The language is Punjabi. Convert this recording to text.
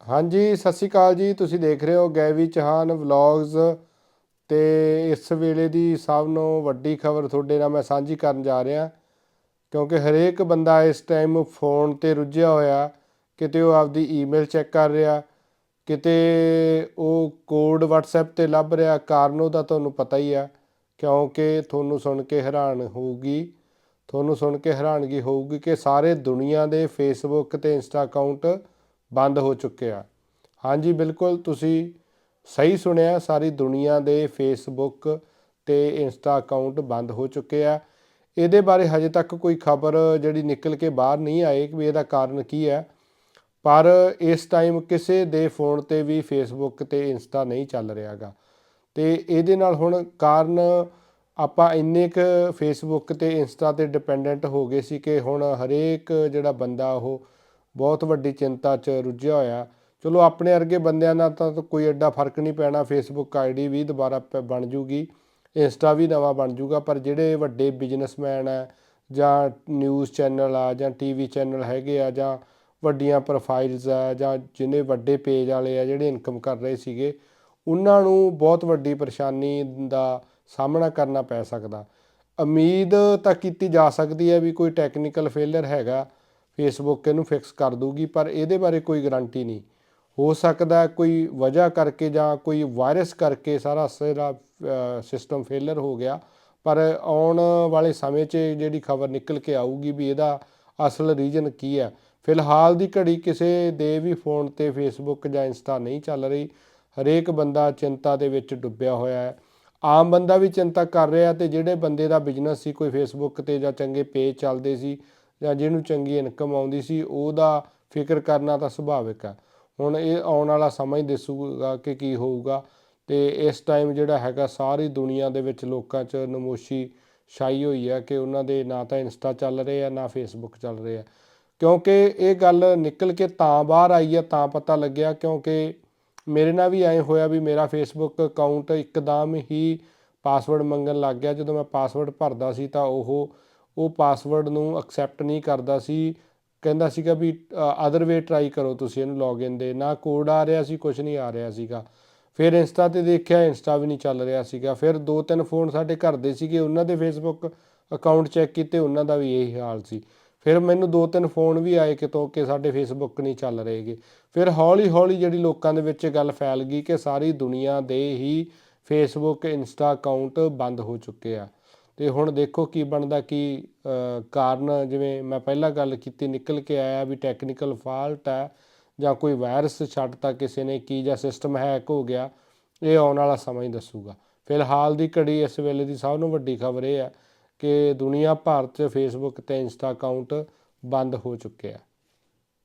ਹਾਂਜੀ, ਸਤਿ ਸ਼੍ਰੀ ਅਕਾਲ ਜੀ। ਤੁਸੀਂ ਦੇਖ ਰਹੇ ਹੋ ਗੈਵੀ ਚੌਹਾਨ ਵਲੌਗਸ ਤੇ ਇਸ ਵੇਲੇ ਦੀ ਸਭ ਨੂੰ ਵੱਡੀ ਖਬਰ ਤੁਹਾਡੇ ਨਾਲ ਮੈਂ ਸਾਂਝੀ ਕਰਨ ਜਾ ਰਿਹਾ, ਕਿਉਂਕਿ ਹਰੇਕ ਬੰਦਾ ਇਸ ਟਾਈਮ ਫੋਨ ਤੇ ਰੁੱਝਿਆ ਹੋਇਆ, ਕਿਤੇ ਉਹ ਆਪਦੀ ਈਮੇਲ ਚੈੱਕ ਕਰ ਰਿਹਾ, ਕਿਤੇ ਉਹ ਕੋਡ WhatsApp ਤੇ ਲੱਭ ਰਿਹਾ, ਕਾਰਨ ਉਹਦਾ ਤੁਹਾਨੂੰ ਪਤਾ ਹੀ ਆ, ਕਿਉਂਕਿ ਤੁਹਾਨੂੰ ਸੁਣ ਕੇ ਹੈਰਾਨ ਹੋਊਗੀ, ਤੁਹਾਨੂੰ ਸੁਣ ਕੇ ਹੈਰਾਨਗੀ ਹੋਊਗੀ ਕਿ ਸਾਰੇ ਦੁਨੀਆ ਦੇ ਫੇਸਬੁੱਕ ਤੇ ਇੰਸਟਾ ਅਕਾਊਂਟ ਬੰਦ ਹੋ ਚੁੱਕੇ ਆ। ਹਾਂਜੀ, ਬਿਲਕੁਲ, ਤੁਸੀਂ ਸਹੀ ਸੁਣਿਆ, ਸਾਰੀ ਦੁਨੀਆ ਦੇ ਫੇਸਬੁੱਕ ਤੇ ਇੰਸਟਾ ਅਕਾਊਂਟ ਬੰਦ ਹੋ ਚੁੱਕੇ ਆ। ਇਹਦੇ ਬਾਰੇ ਹਜੇ ਤੱਕ ਕੋਈ ਖਬਰ ਜਿਹੜੀ ਨਿਕਲ ਕੇ ਬਾਹਰ ਨਹੀਂ ਆਈ ਕਿ ਵੀ ਇਹਦਾ ਕਾਰਨ ਕੀ ਹੈ। ਪਰ ਇਸ ਟਾਈਮ ਕਿਸੇ ਦੇ ਫੋਨ ਤੇ ਵੀ ਫੇਸਬੁੱਕ ਤੇ ਇੰਸਟਾ ਨਹੀਂ ਚੱਲ ਰਿਹਾਗਾ। ਤੇ ਇਹਦੇ ਨਾਲ ਹੁਣ ਕਾਰਨ ਆਪਾਂ ਇੰਨੇ ਕ ਫੇਸਬੁੱਕ ਤੇ ਇੰਸਟਾ ਤੇ ਡਿਪੈਂਡੈਂਟ ਹੋ ਗਏ ਸੀ ਕਿ ਹੁਣ ਹਰੇਕ ਜਿਹੜਾ ਬੰਦਾ ਉਹ ਬਹੁਤ ਵੱਡੀ ਚਿੰਤਾ 'ਚ ਰੁੱਝਿਆ ਹੋਇਆ। ਚਲੋ, ਆਪਣੇ ਵਰਗੇ ਬੰਦਿਆਂ ਨਾਲ ਤਾਂ ਕੋਈ ਐਡਾ ਫ਼ਰਕ ਨਹੀਂ ਪੈਣਾ। ਫੇਸਬੁੱਕ ਆਈਡੀ ਵੀ ਦੁਬਾਰਾ ਪ- ਬਣ ਜੂਗੀ। ਇੰਸਟਾ ਵੀ ਨਵਾਂ ਬਣ ਜੂਗਾ। ਪਰ ਜਿਹੜੇ ਵੱਡੇ ਬਿਜ਼ਨਸਮੈਨ ਆ ਜਾਂ ਨਿਊਜ਼ ਚੈਨਲ ਆ ਜਾਂ ਟੀਵੀ ਚੈਨਲ ਹੈਗੇ ਆ ਜਾਂ ਵੱਡੀਆਂ ਪ੍ਰੋਫਾਈਲਸ ਆ ਜਾਂ ਜਿਹਨੇ ਵੱਡੇ ਪੇਜ ਵਾਲੇ ਆ ਜਿਹੜੇ ਇਨਕਮ ਕਰ ਰਹੇ ਸੀਗੇ, ਉਹਨਾਂ ਨੂੰ ਬਹੁਤ ਵੱਡੀ ਪਰੇਸ਼ਾਨੀ ਦਾ ਸਾਹਮਣਾ ਕਰਨਾ ਪੈ ਸਕਦਾ। ਉਮੀਦ ਤਾਂ ਕੀਤੀ ਜਾ ਸਕਦੀ ਹੈ ਵੀ ਕੋਈ ਟੈਕਨੀਕਲ ਫੇਲਰ ਹੈਗਾ। ਫੇਸਬੁੱਕ ਇਹਨੂੰ ਫਿਕਸ ਕਰ ਦੂਗੀ ਪਰ ਇਹਦੇ ਬਾਰੇ ਕੋਈ ਗਾਰੰਟੀ ਨਹੀਂ। ਹੋ ਸਕਦਾ ਕੋਈ ਵਜ੍ਹਾ ਕਰਕੇ ਜਾਂ ਕੋਈ ਵਾਇਰਸ ਕਰਕੇ ਸਾਰਾ ਸਾਰਾ ਸਿਸਟਮ ਫੇਲਰ ਹੋ ਗਿਆ, ਪਰ ਆਉਣ ਵਾਲੇ ਸਮੇਂ 'ਚ ਜਿਹੜੀ ਖਬਰ ਨਿਕਲ ਕੇ ਆਊਗੀ ਵੀ ਇਹਦਾ ਅਸਲ ਰੀਜਨ ਕੀ ਹੈ। ਫਿਲਹਾਲ ਦੀ ਘੜੀ ਕਿਸੇ ਦੇ ਵੀ ਫੋਨ ਤੇ ਫੇਸਬੁੱਕ ਜਾਂ ਇੰਸਟਾ ਨਹੀਂ ਚੱਲ ਰਹੀ। ਹਰੇਕ ਬੰਦਾ ਚਿੰਤਾ ਦੇ ਵਿੱਚ ਡੁੱਬਿਆ ਹੋਇਆ ਹੈ। ਆਮ ਬੰਦਾ ਵੀ ਚਿੰਤਾ ਕਰ ਰਿਹਾ ਤੇ ਜਿਹੜੇ ਬੰਦੇ ਦਾ ਬਿਜ਼ਨਸ ਸੀ, ਕੋਈ ਫੇਸਬੁੱਕ ਤੇ ਜਾਂ ਚੰਗੇ ਪੇਜ ਚੱਲਦੇ ਸੀ ਜਾਂ ਜਿਹਨੂੰ ਚੰਗੀ ਇਨਕਮ ਆਉਂਦੀ ਸੀ, ਉਹਦਾ ਫਿਕਰ ਕਰਨਾ ਤਾਂ ਸੁਭਾਵਿਕ ਹੈ ਹੁਣ ਇਹ ਆਉਣ ਵਾਲਾ ਸਮਾਂ ਹੀ ਦੱਸੂਗਾ ਕਿ ਕੀ ਹੋਊਗਾ। ਤੇ ਇਸ ਟਾਈਮ ਜਿਹੜਾ ਹੈਗਾ, ਸਾਰੀ ਦੁਨੀਆ ਦੇ ਵਿੱਚ ਲੋਕਾਂ 'ਚ ਨਮੋਸ਼ੀ ਛਾਈ ਹੋਈ ਹੈ ਕਿ ਉਹਨਾਂ ਦੇ ਨਾ ਤਾਂ ਇੰਸਟਾ ਚੱਲ ਰਹੇ ਆ, ਨਾ ਫੇਸਬੁੱਕ ਚੱਲ ਰਹੇ ਆ। ਕਿਉਂਕਿ ਇਹ ਗੱਲ ਨਿਕਲ ਕੇ ਤਾਂ ਬਾਹਰ ਆਈ ਹੈ ਤਾਂ ਪਤਾ ਲੱਗਿਆ ਕਿਉਂਕਿ ਮੇਰੇ ਨਾਲ ਵੀ ਐਂ ਹੋਇਆ ਵੀ ਮੇਰਾ ਫੇਸਬੁੱਕ ਅਕਾਊਂਟ ਇੱਕਦਮ ਹੀ ਪਾਸਵਰਡ ਮੰਗਣ ਲੱਗ ਗਿਆ। ਜਦੋਂ ਮੈਂ ਪਾਸਵਰਡ ਭਰਦਾ ਸੀ ਤਾਂ ਉਹ ਉਹ ਪਾਸਵਰਡ ਨੂੰ ਐਕਸੈਪਟ ਨਹੀਂ ਕਰਦਾ ਸੀ। ਕਹਿੰਦਾ ਸੀਗਾ ਵੀ ਅਦਰ ਵੇ ਟਰਾਈ ਕਰੋ ਤੁਸੀਂ ਇਹਨੂੰ ਲੌਗਇਨ ਦੇ। ਨਾ ਕੋਡ ਆ ਰਿਹਾ ਸੀ ਕੁਝ ਨਹੀਂ ਆ ਰਿਹਾ ਸੀਗਾ। ਫਿਰ ਇੰਸਟਾ ਤੇ ਦੇਖਿਆ, ਇੰਸਟਾ ਵੀ ਨਹੀਂ ਚੱਲ ਰਿਹਾ ਸੀਗਾ। ਫਿਰ ਦੋ ਤਿੰਨ ਫੋਨ ਸਾਡੇ ਘਰ ਦੇ ਸੀਗੇ, ਉਹਨਾਂ ਦੇ ਫੇਸਬੁੱਕ ਅਕਾਊਂਟ ਚੈੱਕ ਕੀਤੇ, ਉਹਨਾਂ ਦਾ ਵੀ ਇਹੀ ਹਾਲ ਸੀ। ਫਿਰ ਮੈਨੂੰ ਦੋ ਤਿੰਨ ਫੋਨ ਵੀ ਆਏ ਕਿਤੋਂ ਕਿ ਸਾਡੇ ਫੇਸਬੁੱਕ ਨਹੀਂ ਚੱਲ ਰਹੇਗੇ। ਫਿਰ ਹੌਲੀ ਹੌਲੀ ਜਿਹੜੀ ਲੋਕਾਂ ਦੇ ਵਿੱਚ ਗੱਲ ਫੈਲ ਗਈ ਕਿ ਸਾਰੀ ਦੁਨੀਆ ਦੇ ਹੀ ਫੇਸਬੁੱਕ ਇੰਸਟਾ ਅਕਾਊਂਟ ਬੰਦ ਹੋ ਚੁੱਕੇ ਆ। ਤੇ ਹੁਣ ਦੇਖੋ ਕੀ ਬਣਦਾ, ਕੀ ਕਾਰਨ ਜਿਵੇਂ ਮੈਂ ਪਹਿਲਾਂ ਗੱਲ ਕੀਤੀ, ਨਿਕਲ ਕੇ ਆਇਆ ਵੀ ਟੈਕਨੀਕਲ ਫਾਲਟ ਹੈ ਜਾਂ ਕੋਈ ਵਾਇਰਸ ਛੱਡਤਾ ਕਿਸੇ ਨੇ, ਕੀ ਜਾਂ ਸਿਸਟਮ ਹੈਕ ਹੋ ਗਿਆ, ਇਹ ਆਉਣ ਵਾਲਾ ਸਮਾਂ ਹੀ ਦੱਸੂਗਾ। ਫਿਲਹਾਲ ਦੀ ਘੜੀ ਇਸ ਵੇਲੇ ਦੀ ਸਭ ਨੂੰ ਵੱਡੀ ਖਬਰ ਇਹ ਹੈ ਕਿ ਦੁਨੀਆ ਭਰ 'ਚ ਫੇਸਬੁੱਕ ਤੇ ਇੰਸਟਾ ਅਕਾਊਂਟ ਬੰਦ ਹੋ ਚੁੱਕੇ ਆ।